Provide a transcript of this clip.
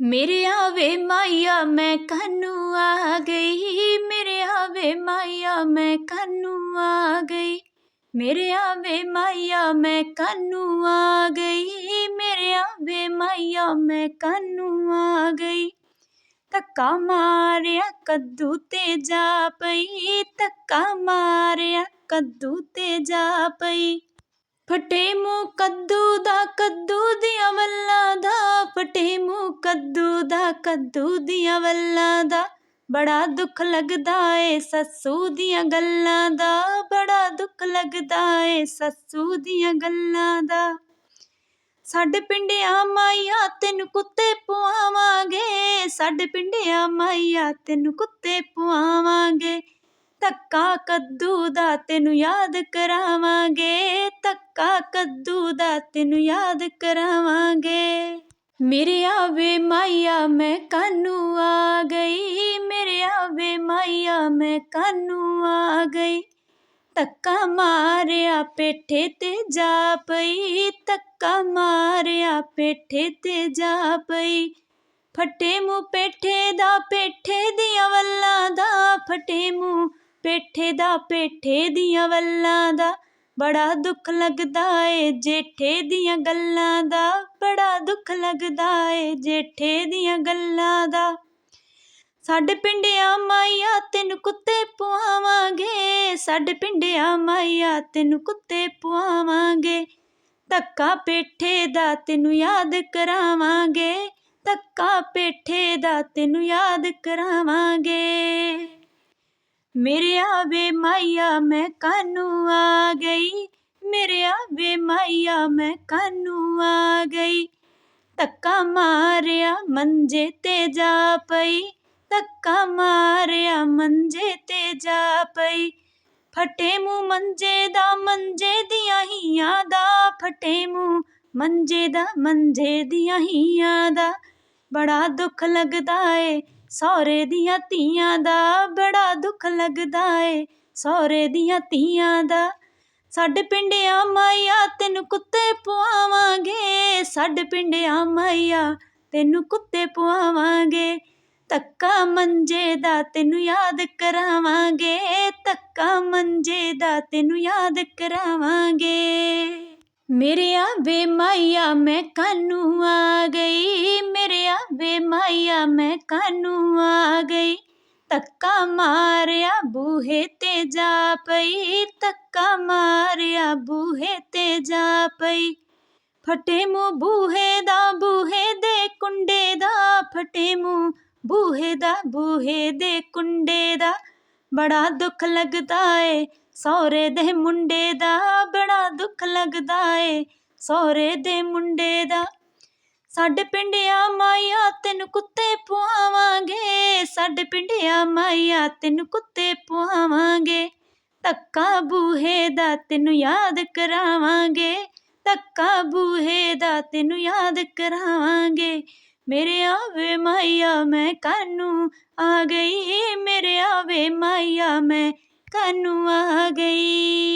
ਮੇਰੇ ਆਵੇ ਮਾਇਆ, ਮੈਂ ਕਾਨੂੰ ਆ ਗਈ। ਮੇਰੇ ਆਵੇ ਮਾਇਆ, ਮੈਂ ਕਾਨੂੰ ਆ ਗਈ। ਮੇਰੇ ਆਵੇ ਮਾਇਆ, ਮੈਂ ਕਾਨੂੰ ਆ ਗਈ। ਮੇਰੇ ਆਵੇ ਮਾਇਆ, ਮੈਂ ਕਾਨੂੰ ਆ ਗਈ। ਧੱਕਾ ਮਾਰਿਆ, ਕੱਦੂ ਤੇ ਜਾ ਪਈ। ਧੱਕਾ ਮਾਰਿਆ, ਕੱਦੂ ਤੇ ਜਾ ਪਈ। ਫਟੇ ਮੂੰਹ ਕੱਦੂ ਦਾ, ਕੱਦੂ ਦੀਆਂ ਦਾ ਫਟੇ ਮੂੰਹ ਕੱਦੂ ਦਾ, ਕੱਦੂ ਦੀਆਂ ਵੱਲਾਂ ਦਾ, ਬੜਾ ਦੁੱਖ ਲੱਗਦਾ ਏ ਸੱਸੂ ਦੀਆਂ ਗੱਲਾਂ ਦਾ, ਬੜਾ ਦੁੱਖ ਲੱਗਦਾ ਏ ਸੱਸੂ ਦੀਆਂ ਗੱਲਾਂ ਦਾ। ਸਾਡੇ ਪਿੰਡਿਆਂ ਮਾਇਆ ਤੈਨੂੰ ਕੁੱਤੇ ਪੁਆਵਾਂਗੇ, ਸਾਡੇ ਪਿੰਡਿਆ ਮਾਈਆ ਤੈਨੂੰ ਕੁੱਤੇ ਪੁਆਵਾਂਗੇ। ਧੱਕਾ ਕੱਦੂ ਦਾ ਤੈਨੂੰ ਯਾਦ ਕਰਾਵਾਂਗੇ, ਧੱਕਾ ਕੱਦੂ ਦਾ ਤੈਨੂੰ ਯਾਦ ਕਰਾਵਾਂਗੇ। ਮੇਰੇ ਆਵੇ ਮਾਇਆ ਮੈਂ ਕਾਨੂੰ ਆ ਗਈ, ਮੇਰੇ ਆਵੇ ਮਾਇਆ ਮੈਂ ਕਾਨੂੰ ਆ ਗਈ। ਧੱਕਾ ਮਾਰਿਆ ਪੇਠੇ ਤੇ ਜਾ ਪਈ, ਧੱਕਾ ਮਾਰਿਆ ਪੇਠੇ ਤੇ ਜਾ ਪਈ। ਫਟੇ ਮੂੰਹ ਪੇਠੇ ਦਾ ਪੇਠੇ ਦੀਆਂ ਵੱਲਾਂ ਦਾ, ਫਟੇ ਮੂੰਹ ਪੇਠੇ ਦਾ ਪੇਠੇ ਦੀਆਂ ਵੱਲਾਂ ਦਾ। ਬੜਾ ਦੁੱਖ ਲੱਗਦਾ ਏ ਜੇਠੇ ਦੀਆਂ ਗੱਲਾਂ ਦਾ। ਬੜਾ ਦੁੱਖ ਲੱਗਦਾ ਏ ਜੇਠੇ ਦੀਆਂ ਗੱਲਾਂ ਦਾ। ਸਾਡੇ ਪਿੰਡਿਆ ਮਾਇਆ ਤੈਨੂੰ ਕੁੱਤੇ ਪੁਆਵਾਂਗੇ। ਸਾਡੇ ਪਿੰਡਿਆ ਮਾਇਆ ਤੈਨੂੰ ਕੁੱਤੇ ਪੁਆਵਾਂਗੇ। ਧੱਕਾ ਪੇਠੇ ਦਾ ਤੈਨੂੰ ਯਾਦ ਕਰਾਵਾਂਗੇ। ਧੱਕਾ ਪੇਠੇ ਦਾ ਤੈਨੂੰ ਯਾਦ ਕਰਾਵਾਂਗੇ। ਮੇਰੇ ਆਵੇ ਮਾਇਆ ਮੈਂ ਕਾਨੂੰ ਆ ਗਈ। ਮੇਰੇ ਆਵੇ ਮਾਇਆ ਮੈਂ ਕਾਨੂੰ ਆ ਗਈ। ਤੱਕਾ ਮਾਰਿਆ ਮੰਜੇ ਤੇ ਜਾ ਪਈ। ਤੱਕਾ ਮਾਰਿਆ ਮੰਜੇ ਤੇ ਜਾ ਪਈ। ਫਟੇ ਮੂੰਹ ਮੰਜੇ ਦਾ ਮੰਜੇ ਦੀਆਂ ਹੀਆਂ ਦਾ। ਫਟੇ ਮੂੰਹ ਮੰਜੇ ਦਾ ਮੰਜੇ ਦੀਆਂ ਹੀਆਂ ਦਾ। ਬੜਾ ਦੁੱਖ ਲੱਗਦਾ ਏ ਸਹੁਰੇ ਦੀਆਂ ਧੀਆਂ ਦਾ ਬੜਾ ਦੁੱਖ ਲੱਗਦਾ ਏ। ਸਹੁਰੇ ਦੀਆਂ ਧੀਆਂ ਦਾ, ਸਾਡੇ ਪਿੰਡਿਆ ਮਾਇਆ ਤੈਨੂੰ ਕੁੱਤੇ ਪੁਆਵਾਂਗੇ। ਸਾਡੇ ਪਿੰਡਿਆ ਮਾਇਆ ਤੈਨੂੰ ਕੁੱਤੇ ਪੁਆਵਾਂਗੇ। ਧੱਕਾ ਮੰਜੇ ਦਾ ਤੈਨੂੰ ਯਾਦ ਕਰਾਵਾਂਗੇ। ਤੱਕਾ ਮੰਜੇ ਦਾ ਤੈਨੂੰ ਯਾਦ ਕਰਾਵਾਂਗੇ। ਮੇਰੇ ਆਵੇ ਮਾਇਆ, ਮੈਂ ਕਾਨੂੰ ਆ ਗਈ। ਮੇਰੇ ਆਵੇ ਮਾਇਆ, ਮੈਂ ਕਾਨੂੰ ਆ ਗਈ। ਧੱਕਾ ਮਾਰਿਆ, ਬੂਹੇ ਤੇ ਜਾ ਪਈ। ਤੱਕਾ ਮਾਰਿਆ, ਬੂਹੇ ਤੇ ਜਾ ਪਈ। ਫਟੇ ਮੂੰਹ ਬੂਹੇ ਦਾ, ਬੂਹੇ ਦੇ ਕੁੰਡੇ ਦਾ। ਫਟੇ ਮੂੰਹ ਬੂਹੇ ਦਾ, ਬੂਹੇ ਦੇ ਕੁੰਡੇ ਦਾ। ਬੜਾ ਦੁੱਖ ਲੱਗਦਾ ਏ। ਸਹੁਰੇ ਦੇ ਮੁੰਡੇ ਦਾ ਬੜਾ ਦੁੱਖ ਲੱਗਦਾ ਏ। ਸਹੁਰੇ ਦੇ ਮੁੰਡੇ ਦਾ ਸਾਡੇ ਪਿੰਡਿਆ ਮਾਇਆ ਤੈਨੂੰ ਕੁੱਤੇ ਪੁਆਵਾਂਗੇ। ਸਾਡੇ ਪਿੰਡਿਆ ਮਾਇਆ ਤੈਨੂੰ ਕੁੱਤੇ ਪੁਆਵਾਂਗੇ। ਧੱਕਾ ਬੂਹੇ ਦਾ ਤੈਨੂੰ ਯਾਦ ਕਰਾਵਾਂਗੇ। ਧੱਕਾ ਬੂਹੇ ਦਾ ਤੈਨੂੰ ਯਾਦ ਕਰਾਵਾਂਗੇ। ਮੇਰੇ ਆਵੇ ਮਾਇਆ, ਮੈਂ ਕਾਨੂੰ ਆ ਗਈ ਮੇਰੇ ਆ ਗਈ।